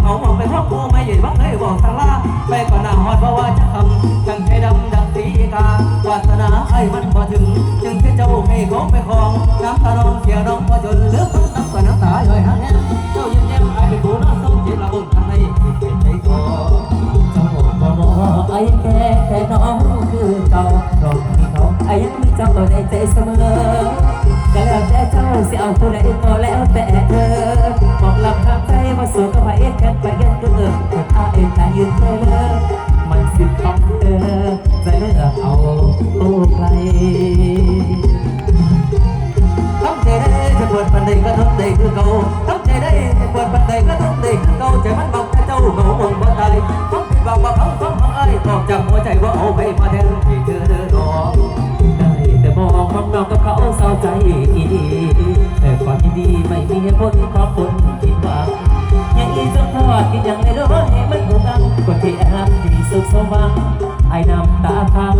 เหงามองไปห้องกูไม่ใหญ่บังเลยบอกสังลาไปก่อนหน้าฮอดเพราะว่าจะทำทั้งใจดำดังสีกาวาสนาไอ้มันพอถึง จึงจะเจ้าให้เขาไปครองน้ำตาน้องเสียน้องพอจนเลือคนน้ำก็น้ำตาย่อยหางแง่เจ้ายิ้มแย้มไอ้เป็นผู้น้องส่งเจ็บละบุญทางในเป็นใจคอเจ้าบ่รอไอ้แค่แค่น้องคือเก่าดอกที่เขาไอ้ยังมีเจ้าในใจเสมอก็แล้วแต่เจ้าสิเอาผู้ใดก็แล้วแต่ สู้กับไปเอ็นกันก็เอออาเอ็ดแต่ยืนเธอเลยมันสิบของเธอจะเลือกเอาตัวใครทำใจได้จะปวดปันใดก็ทำได้คือเก่าทำใจได้จะปวดปันใดก็ทำได้คือเก่าใจมันบังแต่เจ้าเหงามองบ่ตายฟังผิดบังบ่ฟังฟังฟังไอ้ออกจากหัวใจว่าเอาไปมาแทนที่เธอเดินรอได้แต่มองมองน้องกับเขาเศร้าใจแต่ความดีไม่มีเหตุผลของคนผิ ไอ้น้ำตาพัง